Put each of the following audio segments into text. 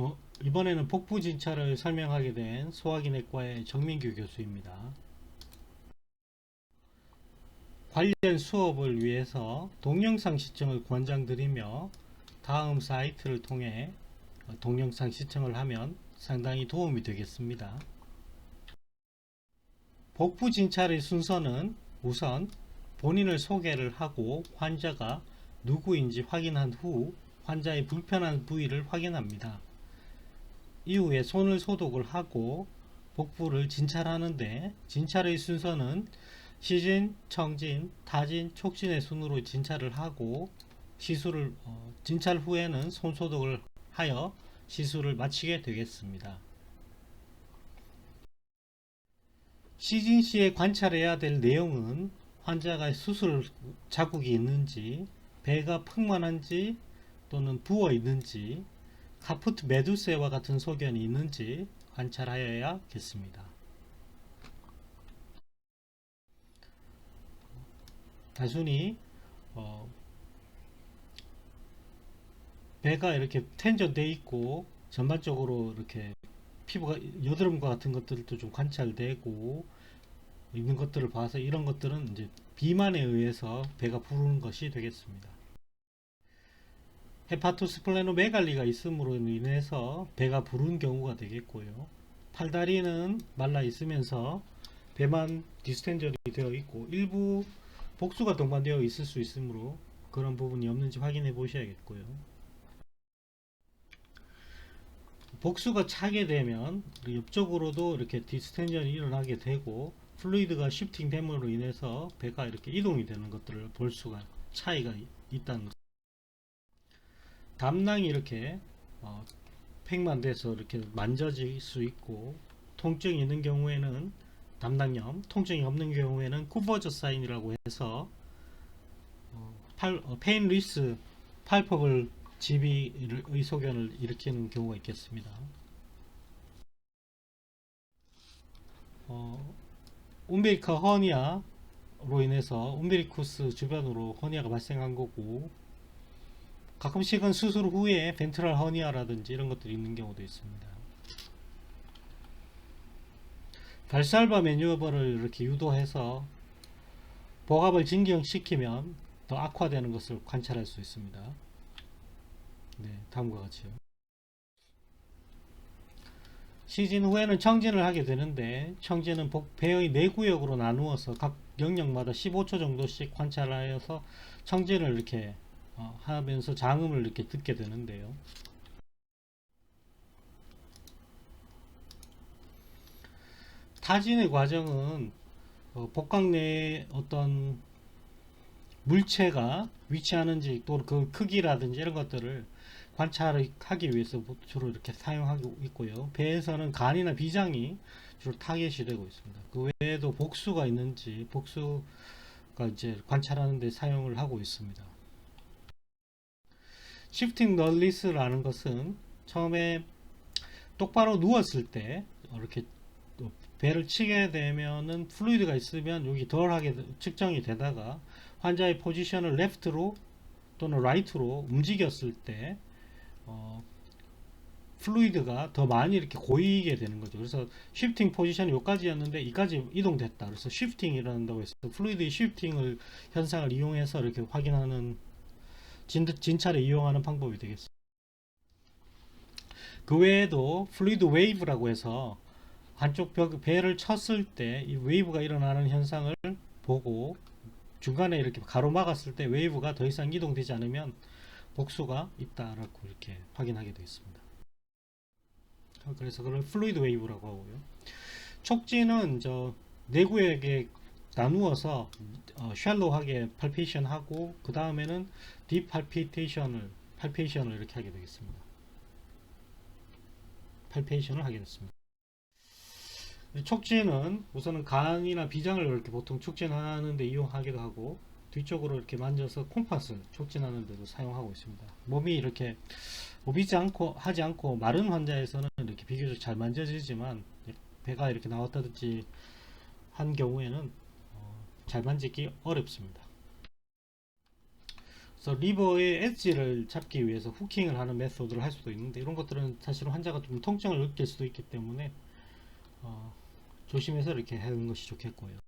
어, 이번에는 복부 진찰을 설명하게 된 소화기내과의 정민규 교수입니다. 관련 수업을 위해서 동영상 시청을 권장드리며 다음 사이트를 통해 어, 동영상 시청을 하면 상당히 도움이 되겠습니다. 복부 진찰의 순서는 우선 본인을 소개를 하고 환자가 누구인지 확인한 후 환자의 불편한 부위를 확인합니다. 이후에 손을 소독을 하고 복부를 진찰하는데 진찰의 순서는 시진, 청진, 타진, 촉진의 순으로 진찰을 하고 시술을 어, 진찰 후에는 손 소독을 하여 시술을 마치게 되겠습니다. 시진 시에 관찰해야 될 내용은 환자가 수술 자국이 있는지, 배가 풍만한지 또는 부어 있는지, 카프트 메두세와 같은 소견이 있는지 관찰하여야겠습니다. 단순히 어, 배가 이렇게 텐전돼 있고 전반적으로 이렇게 피부가 여드름과 같은 것들도 좀 관찰되고 있는 것들을 봐서 이런 것들은 이제 비만에 의해서 배가 부르는 것이 되겠습니다. 헤파토스 플레노메갈리가 있음으로 인해서 배가 부른 경우가 되겠고요. 팔다리는 말라 있으면서 배만 디스텐절이 되어 있고 일부 복수가 동반되어 있을 수 있으므로 그런 부분이 없는지 확인해 보셔야겠고요. 복수가 차게 되면 옆쪽으로도 이렇게 디스텐전이 일어나게 되고 플루이드가 쉬프팅 됨으로 인해서 배가 이렇게 이동이 되는 것들을 볼 수가 차이가 있다는 것. 담낭이 이렇게 어, 팽만 돼서 이렇게 만져질 수 있고 통증이 있는 경우에는 담낭염, 통증이 없는 경우에는 쿠버저 사인이라고 해서 어, 팔, 어, 페인 리스 팔퍼블 지비의 소견을 일으키는 경우가 있겠습니다. 어, 움베리카 허니아로 인해서 움베리쿠스 주변으로 허니아가 발생한 거고 가끔씩은 수술 후에 벤트럴 허니아라든지 이런 것들이 있는 경우도 있습니다. 발살바 매뉴어버를 이렇게 유도해서 복압을 진경시키면 더 악화되는 것을 관찰할 수 있습니다. 네, 다음과 같이요. 시즌 후에는 청진을 하게 되는데 청진은 복- 배의 네 구역으로 나누어서 각 영역마다 15초 정도씩 관찰하여서 청진을 이렇게 어, 하면서 장음을 이렇게 듣게 되는데요. 타진의 과정은 어, 복강 내에 어떤 물체가 위치하는지 또 그 크기라든지 이런 것들을 관찰하기 위해서 주로 이렇게 사용하고 있고요. 배에서는 간이나 비장이 주로 타겟이 되고 있습니다. 그 외에도 복수가 있는지 복수가 이제 관찰하는 데 사용을 하고 있습니다. 시프팅 널리스라는 것은 처음에 똑바로 누웠을 때 이렇게 또 배를 치게 되면은 플루이드가 있으면 여기 덜하게 측정이 되다가 환자의 포지션을 레프트로 또는 라이트로 움직였을 때 어, 플루이드가 더 많이 이렇게 고이게 되는 거죠. 그래서 쉬프팅 포지션이 여기까지였는데 이까지 이동됐다. 그래서 쉬프팅이 일어난다고 해서 플루이드의 쉬프팅을 현상을 이용해서 이렇게 확인하는 진, 진찰에 이용하는 방법이 되겠습니다. 그 외에도 플루이드 웨이브라고 해서 한쪽 벽 배를 쳤을 때 이 웨이브가 일어나는 현상을 보고 중간에 이렇게 가로막았을 때 웨이브가 더 이상 이동되지 않으면 복수가 있다라고 이렇게 확인하게 되어 있습니다. 그래서 그걸 플루이드 웨이브라고 하고요. 촉진은 저 내구역에 나누어서 어, 샬로하게 팔페이션 하고 그 다음에는 딥 팔피테이션을 팔페이션을 이렇게 하게 되겠습니다. 팔페이션을 하게 됐습니다. 촉진은 우선은 간이나 비장을 이렇게 보통 촉진하는데 이용하기도 하고 뒤쪽으로 이렇게 만져서 콤파스 촉진하는 데도 사용하고 있습니다. 몸이 이렇게 오비지 않고 하지 않고 마른 환자에서는 이렇게 비교적 잘 만져지지만 배가 이렇게 나왔다든지 한 경우에는 어, 잘 만지기 어렵습니다. 그래서 리버의 엣지를 잡기 위해서 후킹을 하는 메소드를 할 수도 있는데 이런 것들은 사실 환자가 좀 통증을 느낄 수도 있기 때문에 어, 조심해서 이렇게 하는 것이 좋겠고요.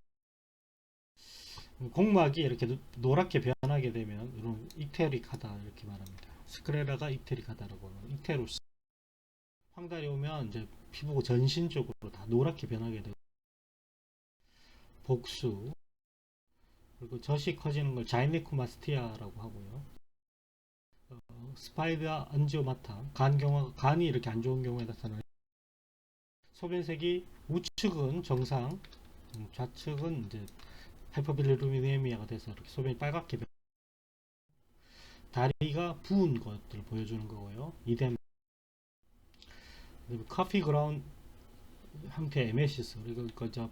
공막이 이렇게 노- 노랗게 변하게 되면 이런 익테릭하다 이렇게 말합니다. 스크레라가 익테릭하다라고 하는 익테로스. 황달이 오면 이제 피부가 전신적으로 다 노랗게 변하게 되고 복수 그리고 젖이 커지는 걸 자이네쿠마스티아라고 하고요. 어, 스파이드와 안지오마타 간 경화 간이 이렇게 안 좋은 경우에 나타나는 소변색이 우측은 정상, 음, 좌측은 이제 하이퍼빌리루미네미아가 돼서 이렇게 소변이 빨갛게 변. 다리가 부은 것들을 보여주는 거고요. 이뎀 커피 그라운 형태의 에메시스 그리고 그저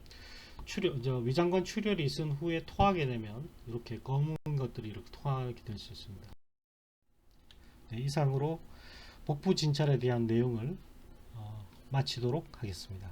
출혈, 저 위장관 출혈이 있은 후에 토하게 되면 이렇게 검은 것들이 이렇게 토하게 될 수 있습니다. 네, 이상으로 복부 진찰에 대한 내용을 어, 마치도록 하겠습니다.